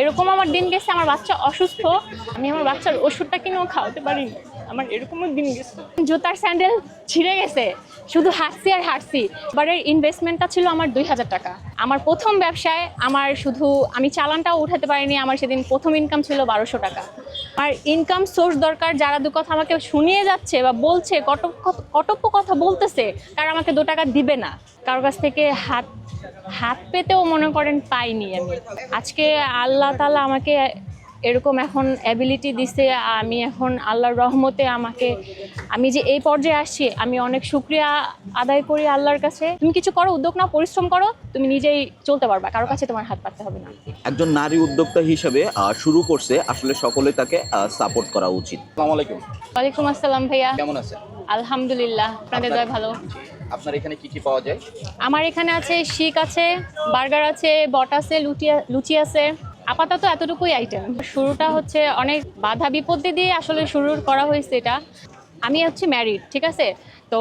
এরকম আমার দিন গেছে, আমার বাচ্চা অসুস্থ। আমি আমার বাচ্চার ওষুধটা কিনেও খাওয়াতে পারিনি। আমার এরকমও দিন গেছে। জুতার স্যান্ডেল ছিঁড়ে গেছে। শুধু হাঁটছি আর হাঁটছি। এবারের ইনভেস্টমেন্টটা ছিল আমার দুই হাজার টাকা। আমার প্রথম ব্যবসায় আমার শুধু আমি চালানটাও উঠাতে পারিনি। আমার সেদিন প্রথম ইনকাম ছিল বারোশো টাকা। আর ইনকাম সোর্স দরকার। যারা দু কথা আমাকে শুনিয়ে যাচ্ছে বা বলছে, কটক কটপ্য কথা বলতেছে, তারা আমাকে দু টাকা দিবে না। কারোর কাছ থেকে হাত হাত পেতেও মনে করেন পাইনি আমি। আজকে আল্লাহ তালা আমাকে এরকম এখন অ্যাবিলিটি দিছে আমি এখন আল্লাহর রহমতে আমাকে আমি যে এই পর্যায়ে আসছি আমি অনেক শুক্রিয়া আদায় করি আল্লাহর কাছে। তুমি কিছু করো উদ্যোগ না পরিশ্রম করো তুমি নিজেই চলতে পারবা কারও কাছে তোমার হাত পাততে হবে না। একজন নারী উদ্যোক্তা হিসেবে শুরু করছে আসলে সকলে তাকে সাপোর্ট করা উচিত। আসসালামু আলাইকুম। ওয়ালাইকুম আসসালাম ভাইয়া। কেমন আছেন? আলহামদুলিল্লাহ আপনাদের দয় ভালো। আপনার এখানে কি কি পাওয়া যায়? আমার এখানে আছে শিক আছে, বার্গার আছে, বট আছে লুচি আছে। আপাতত এতটুকুই আইটেম শুরুটা হচ্ছে অনেক বাধা বিপত্তি দিয়ে আসলে শুরু করা হয়েছে এটা। আমি হচ্ছে ম্যারিড ঠিক আছে? তো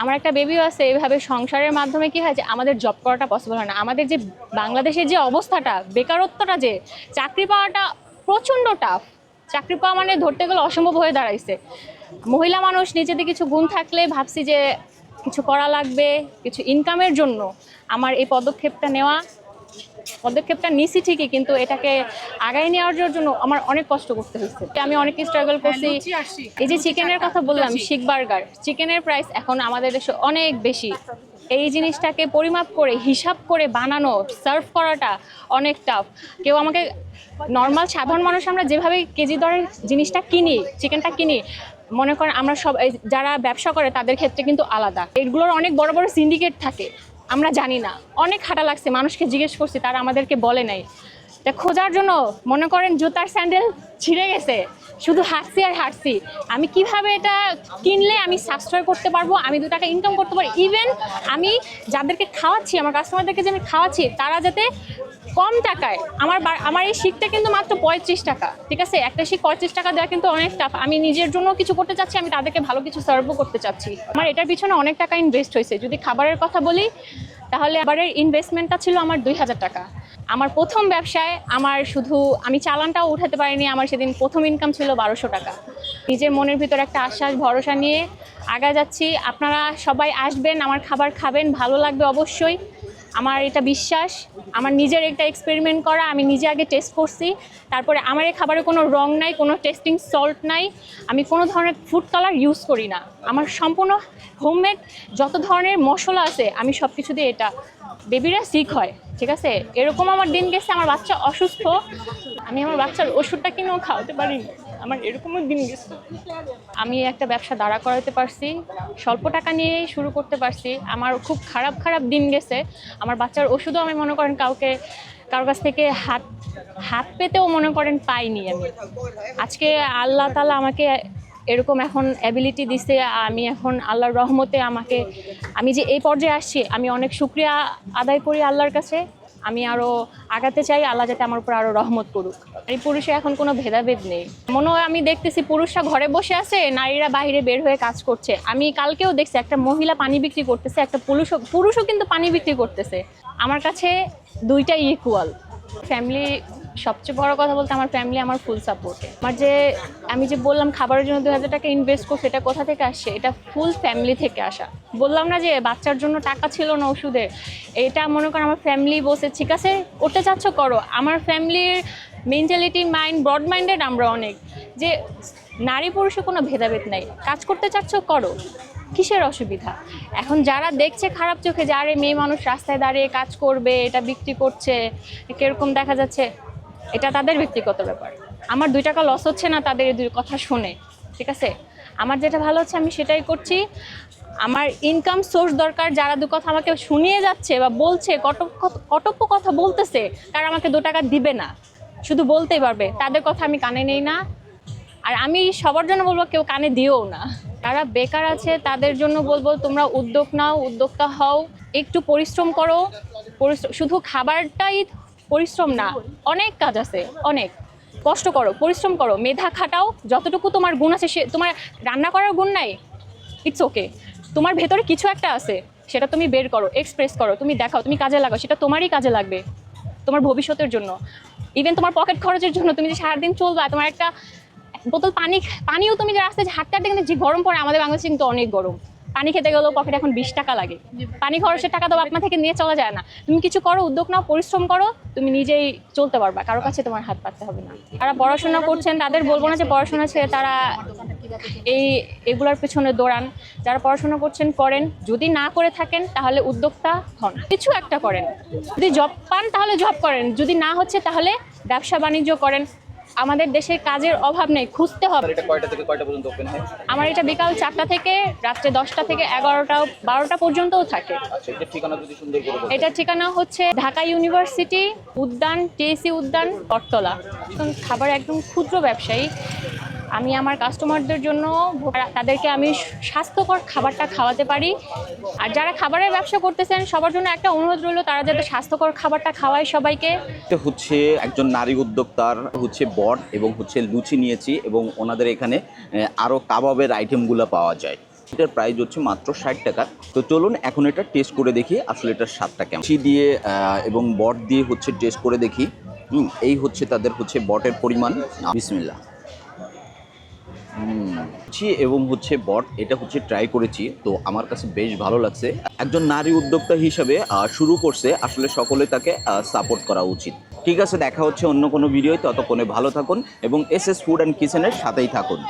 আমার একটা বেবিও আছে, এভাবে সংসারের মাধ্যমে কি হয় যে আমাদের জব করাটা পসিবল হয় না। আমাদের যে বাংলাদেশের যে অবস্থাটা, বেকারত্বটা যে, চাকরি পাওয়াটা প্রচণ্ড টাফ চাকরি পাওয়া মানে ধরতে গেলে অসম্ভব হয়ে দাঁড়াইছে। মহিলা মানুষ নিজেদের কিছু গুণ থাকলে ভাবছি যে কিছু করা লাগবে কিছু ইনকামের জন্য। আমার এই পদক্ষেপটা নেওয়া পদক্ষেপটা নিছি ঠিকই কিন্তু এটাকে আগায় নেওয়ার জন্য আমার অনেক কষ্ট করতে হয়েছে আমি অনেক স্ট্রাগল করছি। এই যে চিকেনের কথা বললাম শিক বার্গার চিকেনের প্রাইস এখন আমাদের দেশে অনেক বেশি। এই জিনিসটাকে পরিমাপ করে হিসাব করে বানানো সার্ভ করাটা অনেক টাফ কেউ আমাকে নর্মাল সাধারণ মানুষ আমরা যেভাবে কেজি দরের জিনিসটা কিনি চিকেনটা কিনি মনে করেন আমরা সব যারা ব্যবসা করে তাদের ক্ষেত্রে কিন্তু আলাদা। এগুলোর অনেক বড় বড় সিন্ডিকেট থাকে, আমরা জানি না। অনেক খাটা লাগছে, মানুষকে জিজ্ঞেস করছি, তারা আমাদেরকে বলে নাই। তা খোঁজার জন্য মনে করেন জুতার স্যান্ডেল ছিঁড়ে গেছে, শুধু হাঁটছি আর হাঁটছি। আমি কীভাবে এটা কিনলে আমি সাশ্রয় করতে পারব, আমি দু টাকা ইনকাম করতে পারি ইভেন আমি যাদেরকে খাওয়াচ্ছি, আমার কাস্টমারদেরকে যে আমি খাওয়াচ্ছি, তারা যাতে কম টাকায়। আমার আমার এই শিকটা কিন্তু মাত্র পঁয়ত্রিশ টাকা, ঠিক আছে? একটা শিক পঁয়ত্রিশ টাকা দেওয়া কিন্তু অনেক টাফ আমি নিজের জন্য কিছু করতে চাচ্ছি, আমি তাদেরকে ভালো কিছু সার্ভও করতে চাচ্ছি। আমার এটার পিছনে অনেক টাকা ইনভেস্ট হয়েছে। যদি খাবারের কথা বলি, তাহলে এবারের ইনভেস্টমেন্টটা ছিল আমার দুই হাজার টাকা। আমার প্রথম ব্যবসায় আমার শুধু, আমি চালানটাও উঠাতে পারিনি, আমার সেদিন প্রথম ইনকাম ছিল বারোশো টাকা। নিজের মনের ভিতর একটা আশ্বাস, ভরসা নিয়ে আগা যাচ্ছি। আপনারা সবাই আসবেন, আমার খাবার খাবেন, ভালো লাগবে অবশ্যই। আমার এটা বিশ্বাস। আমার নিজের একটা এক্সপেরিমেন্ট করা, আমি নিজে আগে টেস্ট করছি, তারপরে আমার এই খাবারে কোনো রং নাই, কোনো টেস্টিং সল্ট নাই, আমি কোনো ধরনের ফুড কালার ইউজ করি না। আমার সম্পূর্ণ হোমমেড যত ধরনের মশলা আছে, আমি সব কিছু দিয়ে এটা বেবিরা সিক হয়, ঠিক আছে? এরকম আমার দিন গেছে, আমার বাচ্চা অসুস্থ, আমি আমার বাচ্চার ওষুধটা কিনেও খাওয়াতে পারিনি। আমার এরকমও দিন গেছে। আমি একটা ব্যবসা দাঁড়া করাতে পারছি, স্বল্প টাকা নিয়েই শুরু করতে পারছি। আমার খুব খারাপ খারাপ দিন গেছে। আমার বাচ্চার ওষুধও আমি মনে করেন কাউকে কারোর কাছ থেকে হাত হাত পেতেও মনে করেন পাইনি আমি। আজকে আল্লাহ তালা আমাকে এরকম এখন অ্যাবিলিটি দিছে, আমি এখন আল্লাহর রহমতে আমাকে, আমি যে এই পর্যায়ে আসছি, আমি অনেক শুক্রিয়া আদায় করি আল্লাহর কাছে। আমি আরও আগাতে চাই, আল্লাহ যাতে আমার উপর আরও রহমত করুক। এই পুরুষে এখন কোনো ভেদাভেদ নেই। মনে হয় আমি দেখতেছি পুরুষরা ঘরে বসে আছে, নারীরা বাইরে বের হয়ে কাজ করছে। আমি কালকেও দেখছি একটা মহিলা পানি বিক্রি করতেছে, একটা পুরুষও পুরুষও কিন্তু পানি বিক্রি করতেছে। আমার কাছে দুইটাই ইকুয়াল ফ্যামিলি সবচেয়ে বড় কথা বলতে আমার ফ্যামিলি আমার ফুল সাপোর্টে আমার যে, আমি যে বললাম খাবারের জন্য দু হাজার টাকা ইনভেস্ট করছি এটা কোথা থেকে আসছে? এটা ফুল ফ্যামিলি থেকে আসা। বললাম না যে, বাচ্চার জন্য টাকা ছিল না ওষুধে। এটা মনে করো আমার ফ্যামিলি বসে, ঠিক আছে করতে চাচ্ছ করো। আমার ফ্যামিলির মেন্টালিটি মাইন্ড ব্রড মাইন্ডেড আমরা অনেক। যে, নারী পুরুষে কোনো ভেদাভেদ নাই। কাজ করতে চাচ্ছ করো। কিসের অসুবিধা? এখন যারা দেখছে খারাপ চোখে যে, আরে, মেয়ে মানুষ রাস্তায় দাঁড়িয়ে কাজ করবে, এটা বিক্রি করছে কীরকম দেখা যাচ্ছে? এটা তাদের ব্যক্তিগত ব্যাপার। আমার দুই টাকা লস হচ্ছে না তাদের দুই কথা শুনে, ঠিক আছে? আমার যেটা ভালো হচ্ছে আমি সেটাই করছি। আমার ইনকাম সোর্স দরকার, যারা দু কথা আমাকে শুনিয়ে যাচ্ছে বা বলছে কটপ্য কথা বলতেছে, তারা আমাকে দু টাকা দিবে না। শুধু বলতেই পারবে, তাদের কথা আমি কানে নেই না। আর আমি সবার জন্য বলব, কেউ কানে দিও না। যারা বেকার আছে, তাদের জন্য বলব, তোমরা উদ্যোগ নাও, উদ্যোক্তা হও। একটু পরিশ্রম করো। শুধু খাবারটাই পরিশ্রম না। অনেক কাজ আছে, অনেক। কষ্ট করো, পরিশ্রম করো। মেধা খাটাও, যতটুকু তোমার গুণ আছে সে তোমার রান্না করার গুণ নাই ইটস ওকে তোমার ভেতরে কিছু একটা আছে, সেটা তুমি বের করো এক্সপ্রেস করো, তুমি দেখাও, তুমি কাজে লাগাও, সেটা তোমারই কাজে লাগবে, তোমার ভবিষ্যতের জন্য। ইভেন তোমার পকেট খরচের জন্য তুমি যে সারাদিন চলবা, তোমার একটা বোতল পানি পানিও তুমি যে রাস্তায় হাঁটতে হাঁটতে কিন্তু যে গরম পড়ে, আমাদের বাংলাদেশে কিন্তু অনেক গরম। পানি খেতে গেলেও পকেটে এখন বিশ টাকা লাগে। পানি খরচের টাকা তো মা থেকে নিয়ে চলা যায় না। তুমি কিছু করো, উদ্যোগ নাও, পরিশ্রম করো, তুমি নিজেই চলতে পারবা। কারও কাছে তোমার হাত পাততে হবে না। যারা পড়াশোনা করছেন, তাদের বলব না যে পড়াশোনা ছেড়ে তারা এই এগুলার পেছনে দৌড়ান। যারা পড়াশোনা করছেন, করেন। যদি না করে থাকেন, তাহলে উদ্যোক্তা হন। কিছু একটা করেন। যদি জব পান, তাহলে জব করেন। যদি না হচ্ছে, তাহলে ব্যবসা বাণিজ্য করেন। আমাদের দেশে কাজের অভাব নেই খুঁজতে হবে। এটা কয়টা থেকে কয়টা পর্যন্ত ওপেন হয়? আমার এটা বিকাল চারটা থেকে রাত্রে দশটা থেকে এগারোটা বারোটা পর্যন্তও থাকে। আচ্ছা এটা ঠিকানা যদি সুন্দর করে এটা ঠিকানা হচ্ছে ঢাকা ইউনিভার্সিটি উদ্যান টিএসি উদ্যান বটতলা। খাবার একদম ক্ষুদ্র ব্যবসায়ী। আমি আমার কাস্টমারদের জন্য তাদেরকে আমি স্বাস্থ্যকর খাবারটা খাওয়াতে পারি। আর যারা খাবারের ব্যবসা করতেছেন, সবার জন্য একটা অনুরোধ রইল, তারা যাতে স্বাস্থ্যকর খাবারটা খাওয়ায় সবাইকে। হচ্ছে একজন নারী উদ্যোক্তার, হচ্ছে বট এবং হচ্ছে লুচি নিয়েছি এবং ওনাদের এখানে আরও কাবাবের আইটেমগুলো পাওয়া যায়। এটার প্রাইস হচ্ছে মাত্র ষাট টাকা। তো চলুন এখন এটা টেস্ট করে দেখি আসলে এটার স্বাদটা কেমন। দিয়ে এবং বট দিয়ে হচ্ছে টেস্ট করে দেখি। এই হচ্ছে তাদের হচ্ছে বটের পরিমাণ। বিসমিল্লা ছি এবং হচ্ছে বট এটা হচ্ছে ট্রাই করেছি, তো আমার কাছে বেশ ভালো লাগছে। একজন নারী উদ্যোক্তা হিসাবে শুরু করছে, আসলে সকলে তাকে সাপোর্ট করা উচিত। ঠিক আছে, দেখা হচ্ছে অন্য কোনো ভিডিও ততক্ষণে ভালো থাকুন, এবং এস এস ফুড অ্যান্ড কিচেনের সাথেই থাকুন।